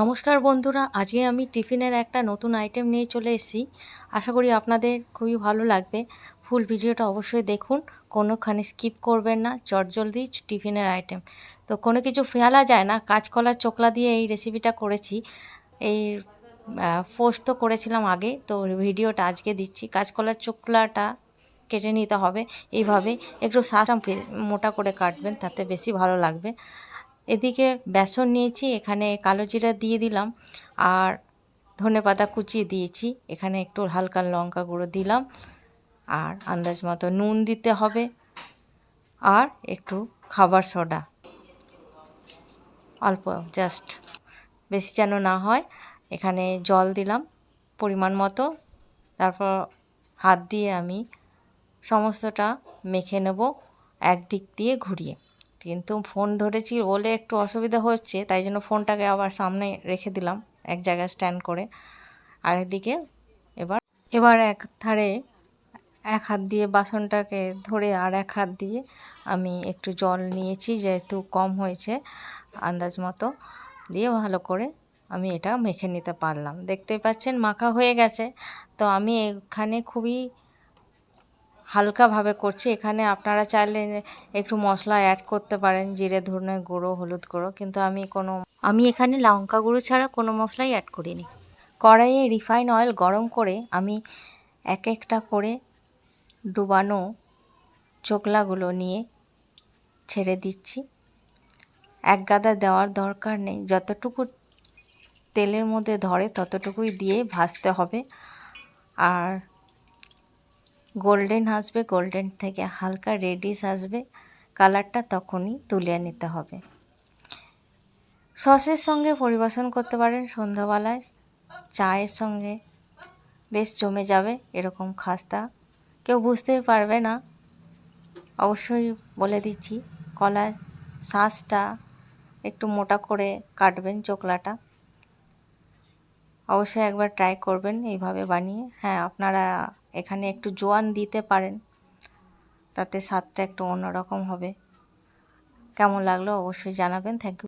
নমস্কার বন্ধুরা, আজকে আমি টিফিনের একটা নতুন আইটেম নিয়ে চলে এসেছি। আশা করি আপনাদের খুবই ভালো লাগবে। ফুল ভিডিওটা অবশ্যই দেখুন, কোনোখানে স্কিপ করবেন না, চটজলদি টিফিনের আইটেম তো কোনো কিছু ফেলা যায় না, কাঁচকলার চোকলা দিয়ে এই রেসিপিটা করেছি। এই পোস্ট তো করেছিলাম আগে, তো ভিডিওটা আজকে দিচ্ছি। কাঁচকলার চোকলাটা কেটে নিতে হবে। এইভাবে একটু সাটা মোটা করে কাটবেন, তাতে বেশি ভালো লাগবে। এদিকে বেসন নিয়েছি, এখানে কালো জিরা দিয়ে দিলাম আর ধনে পাতা কুচিয়ে দিয়েছি। এখানে একটু হালকা লঙ্কা গুঁড়ো দিলাম আর আন্দাজ মতো নুন দিতে হবে আর একটু খাবার সোডা। অল্প জাস্ট বেশি যেন না হয়, এখানে জল দিলাম পরিমাণ মতো। তারপর হাত দিয়ে আমি সমস্তটা মেখে নেব, একদিক দিয়ে ঘুরিয়ে। কিন্তু ফোন ধরেছি, বলে একটু অসুবিধা হচ্ছে, তাই জন্য ফোনটাকে আবার সামনে রেখে দিলাম, এক জায়গায় স্ট্যান্ড করে। আর আরেকদিকে এবার এবার এক ধারে এক হাত দিয়ে বাসনটাকে ধরে আর এক হাত দিয়ে আমি একটু জল নিয়েছি, যেহেতু কম হয়েছে আন্দাজ মতো, দিয়ে ভালো করে আমি এটা মেখে নিতে পারলাম। দেখতেই পাচ্ছেন, মাখা হয়ে গেছে। তো আমি এখানে খুবই হালকাভাবে করছি। এখানে আপনারা চাইলে একটু মশলা অ্যাড করতে পারেন, জিরে ধরনে গুঁড়ো, হলুদ গুঁড়ো। কিন্তু আমি কোনো, আমি এখানে লঙ্কা গুঁড়ো ছাড়া কোনো মশলাই অ্যাড করিনি। কড়াইয়ে রিফাইন অয়েল গরম করে আমি এক একটা করে ডুবানো চোকলাগুলো নিয়ে ছেড়ে দিচ্ছি। এক গাদা দেওয়ার দরকার নেই। যতটুকু তেলের মধ্যে ধরে ততটুকুই দিয়ে ভাজতে হবে। আর গোল্ডেন আসবে, গোল্ডেন থেকে হালকা রেডিশ আসবে। কালারটা তখনই তুলে নিতে হবে। সসের সঙ্গে পরিবেশন করতে পারেন সন্ধ্যাবেলায়। চায়ের সঙ্গে বেশ জমে যাবে এরকম খাস্তা। কেউ বুঝতেই পারবে না। অবশ্যই বলে দিচ্ছি কলা শাঁসটা একটু মোটা করে কাটবেন চোকলাটা অবশ্যই একবার ট্রাই করবেন এইভাবে বানিয়ে। হ্যাঁ আপনারা এখানে একটু জোয়ান দিতে পারেন। তাতে স্বাদটা একটু অন্যরকম হবে। কেমন লাগল অবশ্যই জানাবেন। Thank you